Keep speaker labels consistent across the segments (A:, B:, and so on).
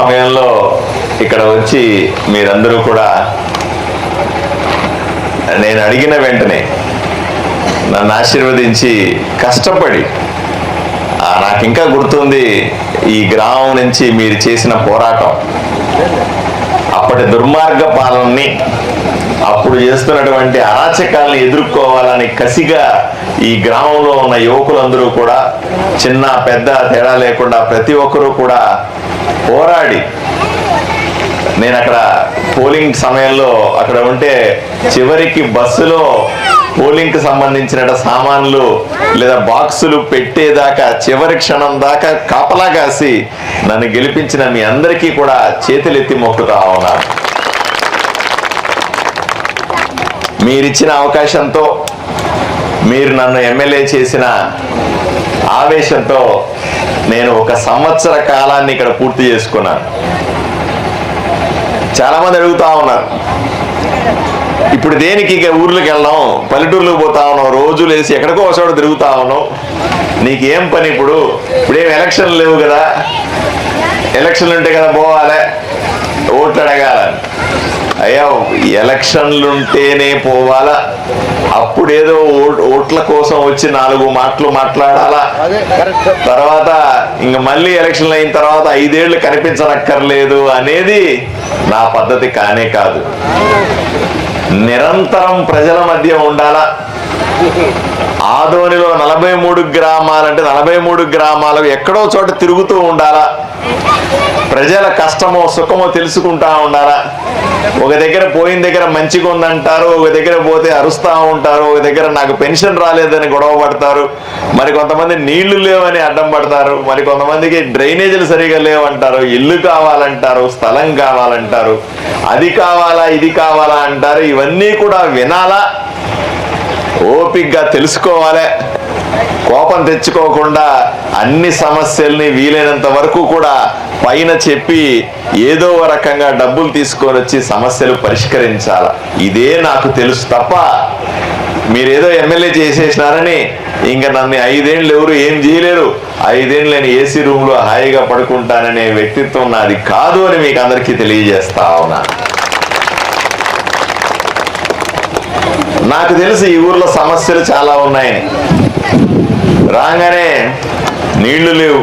A: సమయంలో ఇక్కడ వచ్చి మీరందరూ కూడా నేను అడిగిన వెంటనే నన్ను ఆశీర్వదించి కష్టపడి ఆ, నాకు ఇంకా గుర్తుంది ఈ గ్రామం నుంచి మీరు చేసిన పోరాటం. అప్పటి దుర్మార్గ పాలనని అప్పుడు చేస్తున్నటువంటి అరాచకాలను ఎదుర్కోవాలని కసిగా ఈ గ్రామంలో ఉన్న యువకులందరూ కూడా చిన్న పెద్ద తేడా లేకుండా ప్రతి ఒక్కరూ కూడా పోరాడి. నేను అక్కడ పోలింగ్ సమయంలో అక్కడ ఉంటే చివరికి బస్సులో పోలింగ్కి సంబంధించిన సామాన్లు లేదా బాక్సులు పెట్టేదాకా చివరి క్షణం దాకా కాపలా కాసి నన్ను గెలిపించిన మీ అందరికీ కూడా చేతులెత్తి మొక్కుతా ఉన్నాను. మీరిచ్చిన అవకాశంతో మీరు నన్ను ఎమ్మెల్యే చేసిన ఆవేశంతో నేను ఒక సంవత్సర కాలాన్ని ఇక్కడ పూర్తి చేసుకున్నాను. చాలా మంది అడుగుతా ఉన్నారు ఇప్పుడు దేనికి ఇక ఊర్లోకి వెళ్ళాం పల్లెటూర్లకు పోతా ఉన్నాం రోజు లేసి ఎక్కడికో ఒకసారి తిరుగుతా ఉన్నాం నీకేం పని ఇప్పుడు? ఇప్పుడేం ఎలక్షన్లు లేవు కదా. ఎలక్షన్లు ఉంటే కదా పోవాలి. ఓట్లు అడగాలని. అయ్యా ఎలక్షన్లు ఉంటేనే పోవాలా? అప్పుడేదో ఓట్ల కోసం వచ్చి నాలుగు మాటలు మాట్లాడాలా? తర్వాత ఇంక మళ్ళీ ఎలక్షన్లు అయిన తర్వాత ఐదేళ్ళు కనిపించనక్కర్లేదు అనేది నా పద్ధతి కానే కాదు. నిరంతరం ప్రజల మధ్య ఉండాలా? ఆదోనిలో నలభై మూడు గ్రామాలంటే నలభై మూడు గ్రామాలు ఎక్కడో చోట తిరుగుతూ ఉండాలా? ప్రజల కష్టమో సుఖమో తెలుసుకుంటా ఉండాలా? ఒక దగ్గర పోయిన దగ్గర మంచిగా ఉందంటారు ఒక దగ్గర పోతే అరుస్తూ ఉంటారు ఒక దగ్గర నాకు పెన్షన్ రాలేదని గొడవ పడతారు మరి కొంతమంది నీళ్ళు లేవని అడ్డం పడతారు మరి కొంతమందికి డ్రైనేజీలు సరిగా లేవంటారు ఇల్లు కావాలంటారు స్థలం కావాలంటారు అది కావాలా ఇది కావాలా అంటారు ఇవన్నీ కూడా వినాలా? ఓపిగ్గా తెలుసుకోవాలి. కోపం తెచ్చుకోకుండా అన్ని సమస్యల్ని వీలైనంత వరకు కూడా పైన చెప్పి ఏదో రకంగా డబ్బులు తీసుకొని వచ్చి సమస్యలు పరిష్కరించాల. ఇదే నాకు తెలుసు తప్ప మీరేదో ఎమ్మెల్యే చేసేసినారని ఇంకా నన్ను ఐదేళ్ళు ఎవరు ఏం చేయలేరు. ఐదేళ్ళు నేను ఏసీ రూమ్లో హాయిగా పడుకుంటాననే వ్యక్తిత్వం నాది కాదు అని మీకు అందరికీ తెలియజేస్తా ఉన్నాను. నాకు తెలిసి ఈ ఊర్లో సమస్యలు చాలా ఉన్నాయని రాగానే నీళ్ళు లేవు.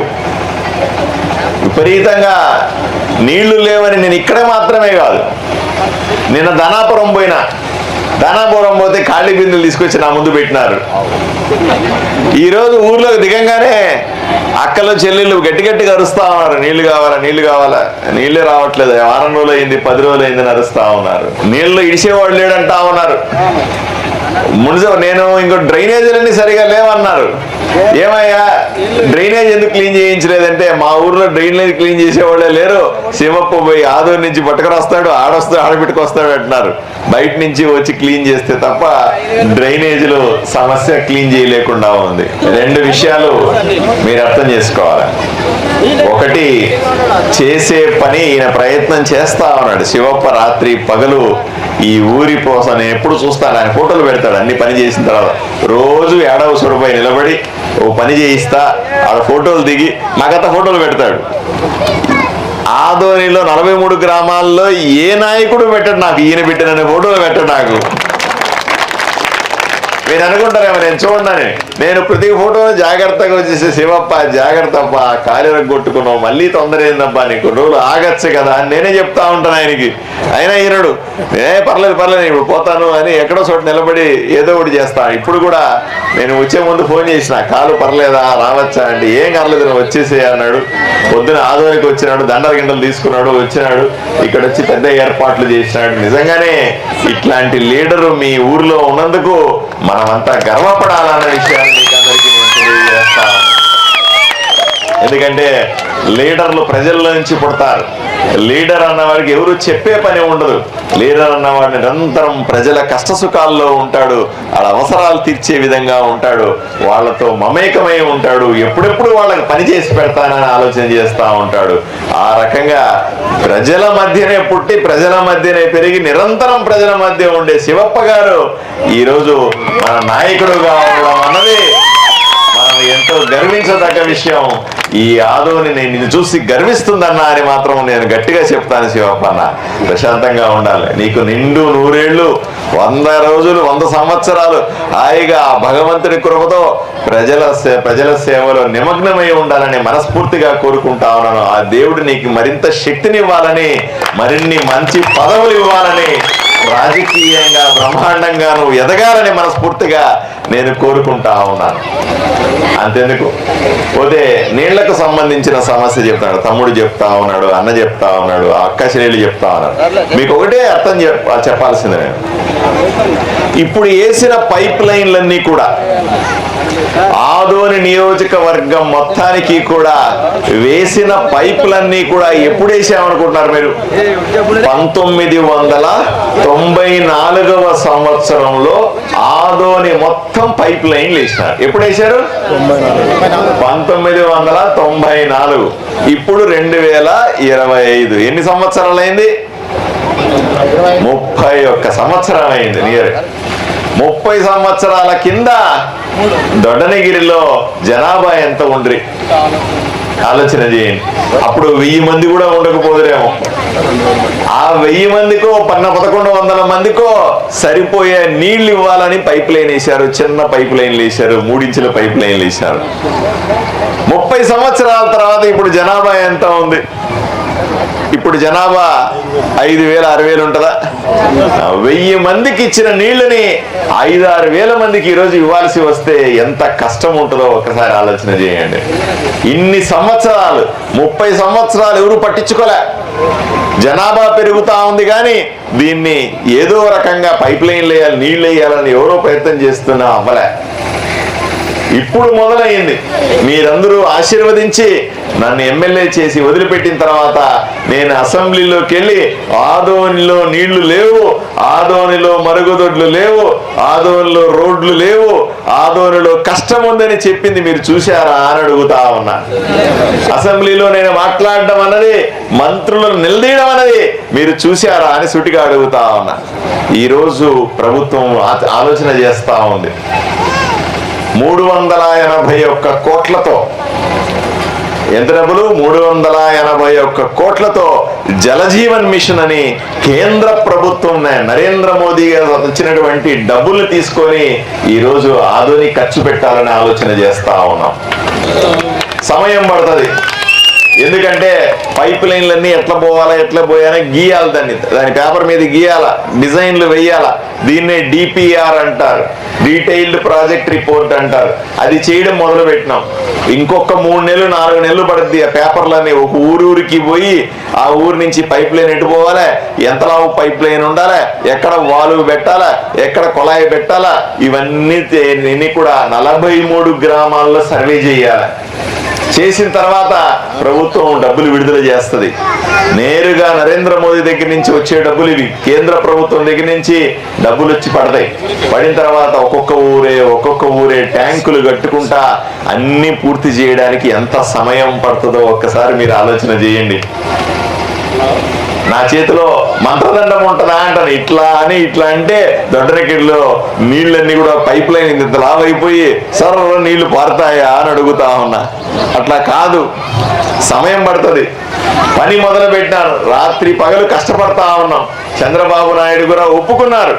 A: విపరీతంగా నీళ్ళు లేవని నేను ఇక్కడ మాత్రమే కాదు. నిన్న ధనాపురం పోయినా. ధనాపురం పోతే ఖాళీ బిందులు తీసుకొచ్చి నా ముందు పెట్టినారు. ఈరోజు ఊర్లోకి దిగంగానే అక్కలు చెల్లెళ్ళు గట్టి గట్టిగా అరుస్తా ఉన్నారు. నీళ్ళు కావాలా నీళ్ళు కావాలా? నీళ్ళు రావట్లేదు. వారం రోజులు అయింది పది రోజులు అయింది అరుస్తా ఉన్నారు. నీళ్ళు ఇడిసేవాడు లేడంటా ఉన్నారు. మున్సిపల్ నేను ఇంకో డ్రైనేజీలన్నీ సరిగా లేవన్నారు. ఏమయ్యా? డ్రైనేజ్ ఎందుకు క్లీన్ చేయించలేదంటే మా ఊర్లో డ్రైనేజ్ క్లీన్ చేసేవాళ్ళే లేరు. శివప్ప పోయి ఆదూరు నుంచి పట్టుకురొస్తాడు ఆడొస్తాడు ఆడబెట్టుకొస్తాడు అంటున్నారు. బయట నుంచి వచ్చి క్లీన్ చేస్తే తప్ప డ్రైనేజీలు సమస్య క్లీన్ చేయలేకుండా ఉంది. రెండు విషయాలు మీరు అర్థం చేసుకోవాలి. ఒకటి చేసే పని ఈయన ప్రయత్నం చేస్తా ఉన్నాడు. శివప్ప రాత్రి పగలు ఈ ఊరి కోసం ఎప్పుడు చూస్తాను ఆయన ఫోటోలు పెడతాను పెడతాడు అన్ని పని చేసిన తర్వాత రోజు ఏడవ సొరపై నిలబడి ఓ పని చేయిస్తా ఆడ ఫోటోలు దిగి నాకంతా ఫోటోలు పెడతాడు. ఆదోనిలో నలభై మూడు గ్రామాల్లో ఏ నాయకుడు పెట్టడు నాకు ఈయన పెట్టిన ఫోటోలు పెట్టడు నాకు. మీరు అనుకుంటారేమో నేను చూడండి నేను ప్రతి ఫోటోను జాగ్రత్తగా వచ్చేసి శివప్ప జాగ్రత్త అప్ప కాలిరకు కొట్టుకున్నావు మళ్ళీ తొందర ఏందబ్బా నీకు రోజులు ఆగచ్చు కదా అని నేనే చెప్తా ఉంటాను ఆయనకి. అయినా ఈయనడు ఏ పర్లేదు పర్లేదు ఇప్పుడు పోతాను అని ఎక్కడో చోట నిలబడి ఏదో ఒకటి చేస్తా. ఇప్పుడు కూడా నేను వచ్చే ముందు ఫోన్ చేసిన కాలు పర్లేదా రావచ్చా? అంటే ఏం కాలేదు నువ్వు వచ్చేసే అన్నాడు. పొద్దున ఆదోనికి వచ్చినాడు దండల గిండలు తీసుకున్నాడు వచ్చినాడు. ఇక్కడ వచ్చి పెద్ద ఏర్పాట్లు చేసినాడు. నిజంగానే ఇట్లాంటి లీడరు మీ ఊర్లో ఉన్నందుకు మనమంతా గర్వపడాలన్న విషయాన్ని మీకు అందరికీ నేను తెలియజేస్తాను. ఎందుకంటే లీడర్లు ప్రజల్లో నుంచి పుడతారు. లీడర్ అన్నవాడికి ఎవరు చెప్పే పని ఉండదు. లీడర్ అన్నవాడు నిరంతరం ప్రజల కష్టసుఖాల్లో ఉంటాడు. వాళ్ళ అవసరాలు తీర్చే విధంగా ఉంటాడు. వాళ్ళతో మమేకమై ఉంటాడు. ఎప్పుడెప్పుడు వాళ్ళకి పని చేసి పెడతానని ఆలోచన చేస్తా ఉంటాడు. ఆ రకంగా ప్రజల మధ్యనే పుట్టి ప్రజల మధ్యనే పెరిగి నిరంతరం ప్రజల మధ్య ఉండే శివప్ప గారు ఈరోజు మన నాయకుడుగా ఉండడం అన్నది ఎంతో గర్వించదగ్గ విషయం. ఈ ఆదోని నేను నిన్ను చూసి గర్విస్తుందన్నా అని మాత్రం నేను గట్టిగా చెప్తాను శివప్పన్న ప్రశాంతంగా ఉండాలి. నీకు నిండు నూరేళ్ళు వంద రోజులు వంద సంవత్సరాలు. హాయిగా ఆ భగవంతుడి కృపతో ప్రజల సే- ప్రజల సేవలో నిమగ్నమై ఉండాలని మనస్ఫూర్తిగా కోరుకుంటా ఉన్నాను. ఆ దేవుడు నీకు మరింత శక్తిని ఇవ్వాలని మరిన్ని మంచి పదవులు ఇవ్వాలని రాజకీయంగా బ్రహ్మాండంగా నువ్వు ఎదగాలని మనస్ఫూర్తిగా నేను కోరుకుంటా ఉన్నాను. అంతెందుకు? పోతే నీళ్ళకు సంబంధించిన సమస్య చెప్తాడు. తమ్ముడు చెప్తా ఉన్నాడు అన్న చెప్తా ఉన్నాడు అక్క చెల్లెలు చెప్తా ఉన్నాడు. మీకు ఒకటే అర్థం చెప్ చెప్పాల్సింది నేను. ఇప్పుడు వేసిన పైప్ లైన్లన్నీ కూడా ఆదోని నియోజకవర్గం మొత్తానికి కూడా వేసిన పైపులన్నీ కూడా ఎప్పుడు వేసామనుకుంటున్నారు మీరు? పంతొమ్మిది వందల తొంభై నాలుగవ సంవత్సరంలో ఆదోని మొత్తం పైప్ లైన్లు వేసినారు ఎప్పుడు వేశారు పంతొమ్మిది వందల తొంభై నాలుగు. ఇప్పుడు రెండు వేల ఇరవై ఐదు. ఎన్ని సంవత్సరాలైంది? ముప్పై ఒక్క సంవత్సరం అయింది నియర్. ముప్పై సంవత్సరాల కింద దొడ్డనగిరిలో జనాభా ఎంత ఉండ్రి? ఆలోచన చేయండి. అప్పుడు వెయ్యి మంది కూడా ఉండకపోదురేమో. ఆ వెయ్యి మందికో పన్న పదకొండు వందల మందికో సరిపోయే నీళ్ళు ఇవ్వాలని పైప్ లైన్ వేశారు. చిన్న పైప్ లైన్లు వేశారు. మూడించుల పైప్ లైన్లు వేశారు. ముప్పై సంవత్సరాల తర్వాత ఇప్పుడు జనాభా ఎంత ఉంది? ఇప్పుడు జనాభా ఐదు వేల ఆరు వేలు ఉంటుందా? వెయ్యి మందికి ఇచ్చిన నీళ్ళని ఐదు ఆరు వేల మందికి ఈరోజు ఇవ్వాల్సి వస్తే ఎంత కష్టం ఉంటుందో ఒకసారి ఆలోచన చేయండి. ఇన్ని సంవత్సరాలు ముప్పై సంవత్సరాలు ఎవరు పట్టించుకోలే. జనాభా పెరుగుతా ఉంది కానీ దీన్ని ఏదో రకంగా పైప్ లైన్లు వేయాలి నీళ్ళు వేయాలని ఎవరో ప్రయత్నం చేస్తున్నా అవ్వలే. ఇప్పుడు మొదలైంది మీరందరూ ఆశీర్వదించి నన్ను ఎమ్మెల్యే చేసి వదిలిపెట్టిన తర్వాత నేను అసెంబ్లీలోకి వెళ్ళి ఆదోనిలో నీళ్ళు లేవు ఆదోనిలో మరుగుదొడ్లు లేవు ఆదోనిలో రోడ్లు లేవు ఆదోనిలో కష్టం ఉందని చెప్పింది మీరు చూశారా అని అడుగుతా ఉన్నా. అసెంబ్లీలో నేను మాట్లాడడం అన్నది మంత్రులను నిలదీయడం అన్నది మీరు చూశారా అని సుటిగా అడుగుతా ఉన్నా. ఈరోజు ప్రభుత్వం ఆలోచన చేస్తా ఉంది. మూడు వందల ఎనభై ఒక్క కోట్లతో. ఎంత డబ్బులు మూడు వందల ఎనభై ఒక్క కోట్లతో జలజీవన్ మిషన్ అని కేంద్ర ప్రభుత్వం నరేంద్ర మోదీ గారు వచ్చినటువంటి డబ్బులు తీసుకొని ఈరోజు ఆధునిక ఖర్చు పెట్టాలని ఆలోచన చేస్తా ఉన్నాం. సమయం పడుతుంది. ఎందుకంటే పైప్ లైన్లన్నీ ఎట్లా పోవాలా ఎట్లా పోయాలని గీయాలి దాన్ని. దాని పేపర్ మీద గీయాల డిజైన్లు వేయాలా. దీన్నే డిపిఆర్ అంటారు. డీటెయిల్డ్ ప్రాజెక్ట్ రిపోర్ట్ అంటారు. అది చేయడం మొదలు పెట్టినాం ఇంకొక మూడు నెలలు నాలుగు నెలలు పడుద్ది ఆ పేపర్లన్నీ. ఒక ఊరూరికి పోయి ఆ ఊరు నుంచి పైప్ లైన్ ఎటు పోవాలి? ఎంతలావు పైప్ లైన్ ఉండాలి? ఎక్కడ వాలువు పెట్టాలా? ఎక్కడ కొలాయి పెట్టాలా? ఇవన్నీ ఇవన్నీ కూడా నలభై మూడు గ్రామాల్లో సర్వే చేయాలి. చేసిన తర్వాత ప్రభుత్వం డబ్బులు విడుదల చేస్తుంది. నేరుగా నరేంద్ర మోదీ దగ్గర నుంచి వచ్చే డబ్బులు ఇవి. కేంద్ర ప్రభుత్వం దగ్గర నుంచి డబ్బులు వచ్చి పడతాయి. పడిన తర్వాత ఒక్కొక్క ఊరే ఒక్కొక్క ఊరే ట్యాంకులు కట్టుకుంటా అన్ని పూర్తి చేయడానికి ఎంత సమయం పడుతుందో ఒక్కసారి మీరు ఆలోచన చేయండి. నా చేతిలో మంత్రదండం ఉంటుందా అంటాను. ఇట్లా అని ఇట్లా అంటే దొడ్డనకిడిలో నీళ్ళన్నీ కూడా పైప్ లైన్ ఇంత లావైపోయి సర్ర నీళ్ళు పారుతాయా? అని అడుగుతా ఉన్నా. అట్లా కాదు. సమయం పడుతుంది. పని మొదలు పెట్టాను రాత్రి పగలు కష్టపడతా ఉన్నాం. చంద్రబాబు నాయుడు కూడా ఒప్పుకున్నారు.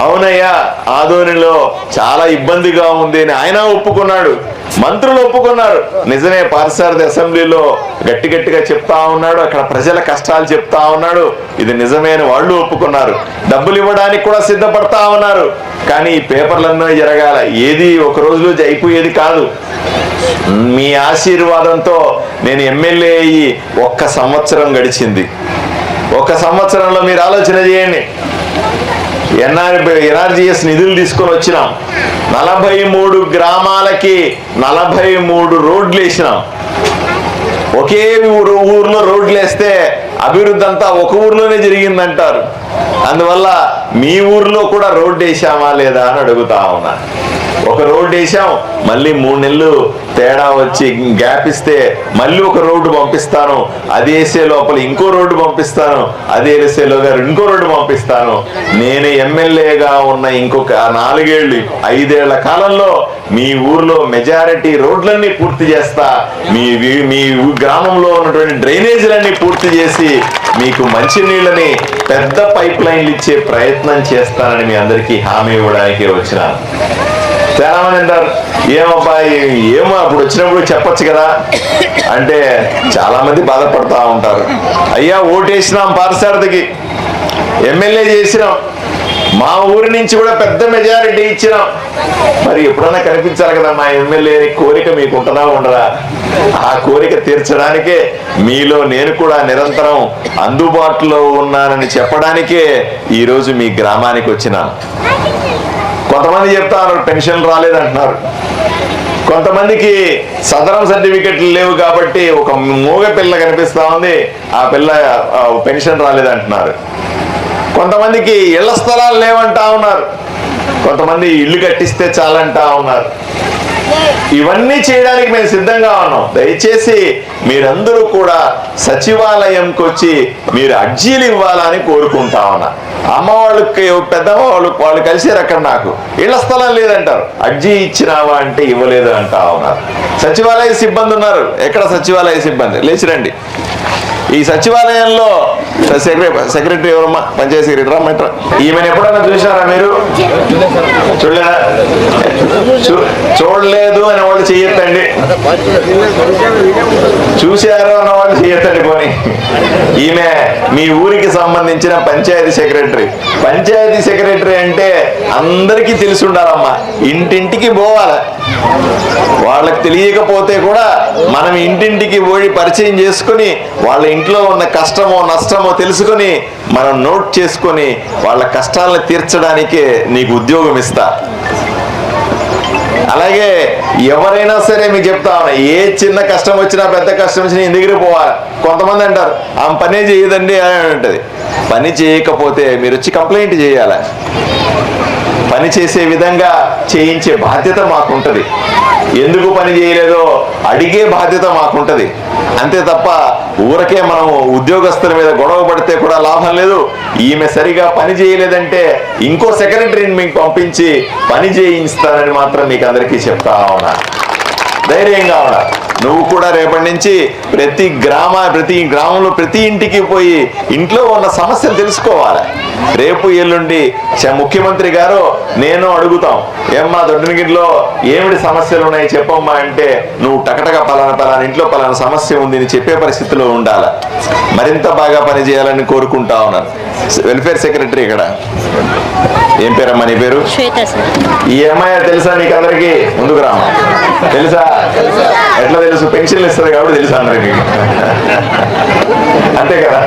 A: అవునయ్యా ఆదోనిలో చాలా ఇబ్బందిగా ఉంది అని ఆయన ఒప్పుకున్నాడు. మంత్రులు ఒప్పుకున్నారు. నిజమే పారిసారథి అసెంబ్లీలో గట్టి గట్టిగా చెప్తా ఉన్నాడు అక్కడ ప్రజల కష్టాలు చెప్తా ఉన్నాడు. ఇది నిజమే అని వాళ్ళు ఒప్పుకున్నారు. డబ్బులు ఇవ్వడానికి కూడా సిద్ధపడతా ఉన్నారు. కానీ ఈ పేపర్లన్నీ జరగాల ఏది ఒక రోజులో అయిపోయేది కాదు. మీ ఆశీర్వాదంతో నేను ఎమ్మెల్యే అయ్యి ఒక్క సంవత్సరం గడిచింది. ఒక సంవత్సరంలో మీరు ఆలోచన చేయండి. ఎన్ఆర్ ఎన్ఆర్జిఎస్ నిధులు తీసుకొని వచ్చినాం. నలభై మూడు గ్రామాలకి నలభై మూడు రోడ్లు వేసినాం. ఒకే ఊరు ఊర్లో రోడ్లు వేస్తే అభివృద్ధి అంతా ఒక ఊర్లోనే జరిగిందంటారు. అందువల్ల మీ ఊర్లో కూడా రోడ్డు వేసామా లేదా అని అడుగుతా ఉన్నా. ఒక రోడ్డు వేసాం మళ్ళీ మూడు నెలలు తేడా వచ్చి గ్యాప్ ఇస్తే మళ్ళీ ఒక రోడ్డు పంపిస్తాను అది వేసే లోపల ఇంకో రోడ్డు పంపిస్తాను అది వేసేలోగా ఇంకో రోడ్డు పంపిస్తాను. నేను ఎమ్మెల్యేగా ఉన్న ఇంకొక నాలుగేళ్ళు ఐదేళ్ళ కాలంలో మీ ఊర్లో మెజారిటీ రోడ్లన్నీ పూర్తి చేస్తా మీ మీ ఊ- గ్రామంలో ఉన్నటువంటి డ్రైనేజీలన్నీ పూర్తి చేసి మీకు మంచినీళ్ళని పెద్ద పైప్ లైన్లు ఇచ్చే ప్రయత్నం చేస్తానని మీ అందరికీ హామీ ఇవ్వడానికి వచ్చినాను. చాలా మంది అంటారు. ఏమబ్బా ఏమో అప్పుడు వచ్చినప్పుడు చెప్పచ్చు కదా. అంటే చాలా మంది బాధపడతా ఉంటారు. అయ్యా ఓటేసినాం పారసారథికి ఎమ్మెల్యే చేసినాం. మా ఊరి నుంచి కూడా పెద్ద మెజారిటీ ఇచ్చినాం. మరి ఎప్పుడన్నా కనిపించాలి కదా మా ఎమ్మెల్యే కోరిక మీకు ఉంటుందా ఉండదా? ఆ కోరిక తీర్చడానికే మీలో నేను కూడా నిరంతరం అందుబాటులో ఉన్నానని చెప్పడానికే ఈరోజు మీ గ్రామానికి వచ్చినాను కొంతమంది చెప్తారు పెన్షన్ రాలేదంటున్నారు. కొంతమందికి సదరం సర్టిఫికెట్లు లేవు కాబట్టి ఒక మూగ పిల్ల కనిపిస్తా ఉంది ఆ పిల్ల పెన్షన్ రాలేదంటున్నారు. కొంతమందికి ఇళ్ళ స్థలాలు లేవంటా ఉన్నారు. కొంతమంది ఇల్లు కట్టిస్తే చాలంటా ఉన్నారు. ఇవన్నీ చేయడానికి మేము సిద్ధంగా ఉన్నాం. దయచేసి మీరందరూ కూడా సచివాలయంకి వచ్చి మీరు అర్జీలు ఇవ్వాలని కోరుకుంటా ఉన్నా. అమ్మ వాళ్ళకి పెద్దమ్మ వాళ్ళు వాళ్ళు కలిసారు అక్కడ నాకు. ఇళ్ళ స్థలం లేదంటారు. అర్జీ ఇచ్చినావా అంటే ఇవ్వలేదు అంటా ఉన్నారు. సచివాలయ సిబ్బంది ఉన్నారు. ఎక్కడ సచివాలయ సిబ్బంది? లేచి రండి. ఈ సచివాలయంలో సెక్రటరీ సెక్రటరీ ఎవరమ్మా పంచాయతీ సెక్రటరీ మెట్రా. ఈమెను ఎప్పుడన్నా చూసారా మీరు? చూడలేదా? చూడలేదు అనే వాళ్ళు చెయ్యొద్దండి చూశారు అన్న వాళ్ళు చెయ్యొద్దండి పోనీ. ఈమె మీ ఊరికి సంబంధించిన పంచాయతీ సెక్రటరీ. పంచాయతీ సెక్రటరీ అంటే అందరికీ తెలిసి ఉండాలమ్మా. ఇంటింటికి పోవాలి. వాళ్ళకి తెలియకపోతే కూడా మనం ఇంటింటికి పోయి పరిచయం చేసుకుని వాళ్ళ ఇంట్లో ఉన్న కష్టమో నష్టమో తెలుసుకొని మనం నోట్ చేసుకొని వాళ్ళ కష్టాలను తీర్చడానికే నీకు ఉద్యోగం ఇస్తా. అలాగే ఎవరైనా సరే మీకు చెప్తా ఉన్నా ఏ చిన్న కష్టం వచ్చినా పెద్ద కష్టం వచ్చినా ఇంటి దగ్గరికి పోవాలి కొంతమంది అంటారు ఆమె పనే చేయదండి అని ఉంటుంది పని చేయకపోతే మీరు వచ్చి కంప్లైంట్ చేయాలి? పని చేసే విధంగా చేయించే బాధ్యత మాకుంటుంది. ఎందుకు పని చేయలేదో అడిగే బాధ్యత మాకుంటది. అంతే తప్ప ఊరకే మనం ఉద్యోగస్తుల మీద గొడవ పడితే కూడా లాభం లేదు. ఈమె సరిగా పని చేయలేదంటే ఇంకో సెక్రటరీని మీకు పంపించి పని చేయిస్తానని మాత్రం మీకు అందరికీ చెప్తా ఉన్నా. ధైర్యంగా ఉన్నారు నువ్వు కూడా రేపటి నుంచి ప్రతి గ్రామ ప్రతి గ్రామంలో ప్రతి ఇంటికి పోయి ఇంట్లో ఉన్న సమస్యలు తెలుసుకోవాలి. రేపు ఎల్లుండి ముఖ్యమంత్రి గారు నేను అడుగుతాం ఏమ్మా దొడ్డిగిరిలో ఏమిటి సమస్యలు ఉన్నాయి చెప్పమ్మా అంటే నువ్వు టకటక పలానా పలానా ఇంట్లో పలానా సమస్య ఉంది అని చెప్పే పరిస్థితిలో ఉండాలి. మరింత బాగా పని చేయాలని కోరుకుంటా ఉన్నాను. వెల్ఫేర్ సెక్రటరీ ఇక్కడ. ఏం పేరమ్మా నీ పేరు? ఈ అమ్మాయి తెలుసా నీకు అందరికి ముందుకు రామా తెలుసా? ఎట్లా తెలుసు పెన్షన్లు ఇస్తుంది కాబట్టి తెలుసు అందరికి. అంతే కదా?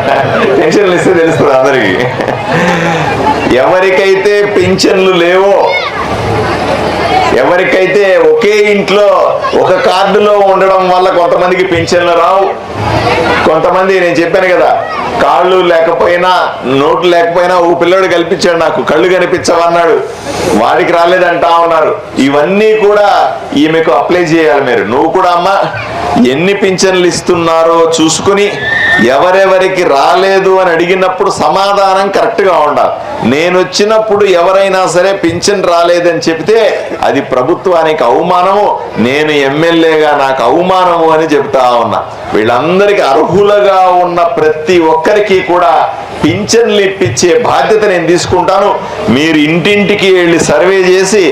A: పెన్షన్లు ఇస్తే తెలుస్తుంది అందరికి. ఎవరికైతే పెన్షన్లు లేవో ఎవరికైతే ఒకే ఇంట్లో ఒక కార్డులో ఉండడం వల్ల కొంతమందికి పెన్షన్లు రావు కొంతమంది నేను చెప్పాను కదా కాళ్ళు లేకపోయినా నోట్లు లేకపోయినా ఓ పిల్లడు కల్పించాడు నాకు కళ్ళు కనిపించవన్నాడు వాడికి రాలేదంటా ఉన్నారు. ఇవన్నీ కూడా ఈమెకు అప్లై చేయాలి మీరు. నువ్వు కూడా అమ్మా ఎన్ని పింఛన్లు ఇస్తున్నారో చూసుకుని ఎవరెవరికి రాలేదు అని అడిగినప్పుడు సమాధానం కరెక్ట్గా ఉండాలి. నేను వచ్చినప్పుడు ఎవరైనా సరే పింఛన్ రాలేదని చెప్తే అది ప్రభుత్వానికి అవమానము నేను ఎమ్మెల్యేగా నాకు అవమానము అని చెప్తా ఉన్నా. వీళ్ళందరికీ అర్హులుగా ఉన్న ప్రతి ఒక్కరికి కూడా పింఛన్లు ఇప్పించే బాధ్యత నేను తీసుకుంటాను. మీరు ఇంటింటికి వెళ్ళి సర్వే చేసి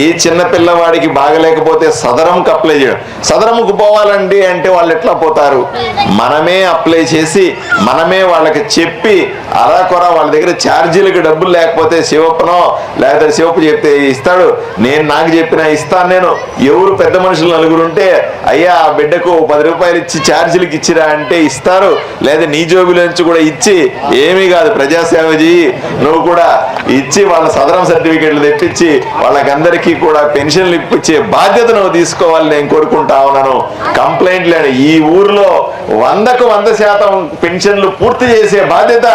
A: ఏ చిన్న పిల్లవాడికి బాగలేకపోతే సదరంకు అప్లై చేయడం. సదరంకు పోవాలండి అంటే వాళ్ళు ఎట్లా పోతారు? మనమే అప్లై చేసి మనమే వాళ్ళకి చెప్పి అలా కూడా వాళ్ళ దగ్గర ఛార్జీలకు డబ్బులు లేకపోతే శివప్పనో లేకపోతే శివప్ప చెప్తే ఇస్తాడు. నేను నాకు చెప్పిన ఇస్తాను నేను. ఎవరు పెద్ద మనుషులు నలుగురు ఉంటే అయ్యా ఆ బిడ్డకు పది రూపాయలు ఇచ్చి ఛార్జీలకు ఇచ్చిరా అంటే ఇస్తారు లేదా నీ జోబులోంచి కూడా ఇచ్చి ఏమీ కాదు ప్రజాసేవజీ నువ్వు కూడా ఇచ్చి వాళ్ళ సదరం సర్టిఫికెట్లు తెప్పించి వాళ్ళకందరికీ కూడా పెన్షన్లు ఇప్పించే బాధ్యత నువ్వు తీసుకోవాలని నేను కోరుకుంటా ఉన్నాను. కంప్లైంట్ లేని ఈ ఊర్లో వందకు వంద శాతం పెన్షన్లు పూర్తి చేసే బాధ్యత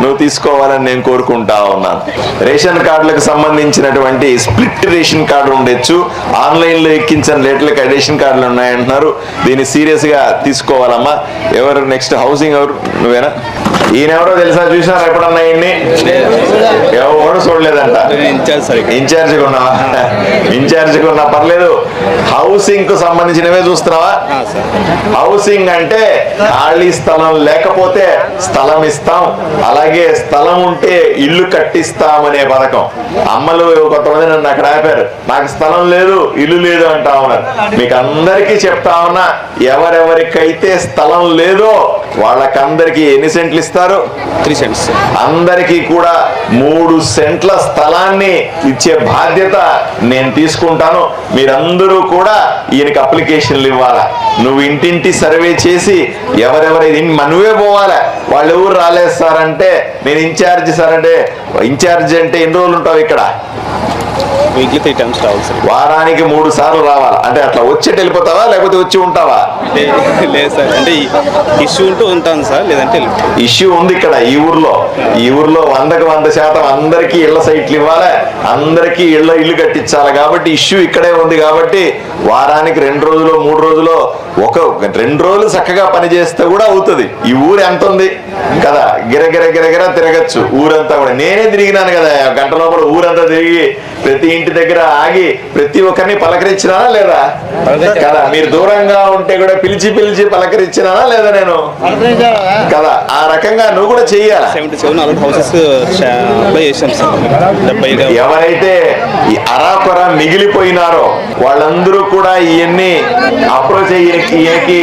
A: నువ్వు తీసుకోవాలని నేను కోరుకుంటా ఉన్నాను. రేషన్ కార్డులకు సంబంధించినటువంటి స్ప్లిట్ రేషన్ కార్డు ఉండొచ్చు. ఆన్లైన్లో ఎక్కించిన రేట్లకు రేషన్ కార్డులు ఉన్నాయంటున్నారు. దీన్ని సీరియస్గా తీసుకోవాలమ్మా. ఎవరు ఎవరు నెక్స్ట్ హౌసింగ్ ఎవరు? నువ్వేనా? ఈయన ఎవరో తెలుసా చూసినారు ఎప్పుడన్నా ఈయన్ని? ఎవరు చూడలేదంట.
B: ఇన్ఛార్జ్ సార్ ఇక్కడ.
A: ఇన్ఛార్జ్ ఉన్నావా ఇన్ఛార్జ్ ఉన్నా పర్లేదు. హౌసింగ్కు సంబంధించినవే చూస్తున్నావా? హౌసింగ్ అంటే ఖాళీ స్థలం లేకపోతే స్థలం ఇస్తాం. అలాగే స్థలం ఉంటే ఇల్లు కట్టిస్తాం అనే పథకం. అమ్మలు కొంతమంది నన్ను అక్కడ ఆపారు. నాకు స్థలం లేదు ఇల్లు లేదు అంటా ఉన్నారు. మీకు అందరికీ చెప్తా ఉన్నా ఎవరెవరికైతే స్థలం లేదో వాళ్ళకందరికీ ఎన్ని సెంట్లు ఇస్తారు?
B: Three cents.
A: అందరికీ కూడా మూడు సెంట్ల స్థలాన్ని ఇచ్చే బాధ్యత నేను తీసుకుంటాను. మీరందరూ కూడా ఈయనకి అప్లికేషన్లు ఇవ్వాలా? నువ్వు ఇంటింటి సర్వే చేసి ఎవరెవరి ఇన్- నువ్వే పోవాలా? వాళ్ళు ఎవరు రాలేదు సార్ అంటే? నేను ఇన్ఛార్జ్ సార్ అంటే ఇన్ఛార్జ్ అంటే ఎన్ని రోజులు ఉంటావు ఇక్కడ?
B: వీక్లీ త్రీ టైమ్స్ రావాలి సార్
A: వారానికి మూడు సార్లు రావాలా? అంటే అట్లా వచ్చి వెళ్ళిపోతావా? లేకపోతే వచ్చి ఉంటావా?
B: లేదు సార్. అంటే ఇష్యూ ఉంటూ ఉంటాను సార్ లేదంటే.
A: ఇష్యూ ఉంది ఇక్కడ ఈ ఊర్లో. ఈ ఊర్లో వందకు వంద శాతం అందరికీ ఇళ్ళ సైట్లు ఇవ్వాలి. అందరికీ ఇళ్ళ ఇల్లు కట్టించాలి కాబట్టి ఇష్యూ ఇక్కడే ఉంది కాబట్టి వారానికి రెండు రోజులు మూడు రోజులు ఒక రెండు రోజులు చక్కగా పని చేస్తే కూడా అవుతుంది. ఈ ఊరు ఎంత ఉంది? కదా గిరగిర గిరగిర తిరగచ్చు. ఊరంతా కూడా. నేనే తిరిగినాను కదా గంట లోపల ఊరంతా తిరిగి ప్రతి ఇంటి దగ్గర ఆగి ప్రతి ఒక్కరిని పలకరించినానా లేదా? కదా మీరు దూరంగా ఉంటే కూడా పిలిచి పిలిచి పలకరించినానా లేదా నేను? కదా ఆ రకంగా నువ్వు కూడా చెయ్యాలి?
B: డెబ్బై
A: ఎవరైతే ఈ అరాకొర మిగిలిపోయినారో వాళ్ళందరూ కూడా ఇవన్నీ అప్రోచ్ అయ్యి ఈయనకి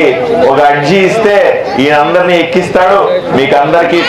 A: ఒక అర్జీ ఇస్తే ఈయన అందరినీ ఎక్కిస్తాడు. మీకు అందరికీ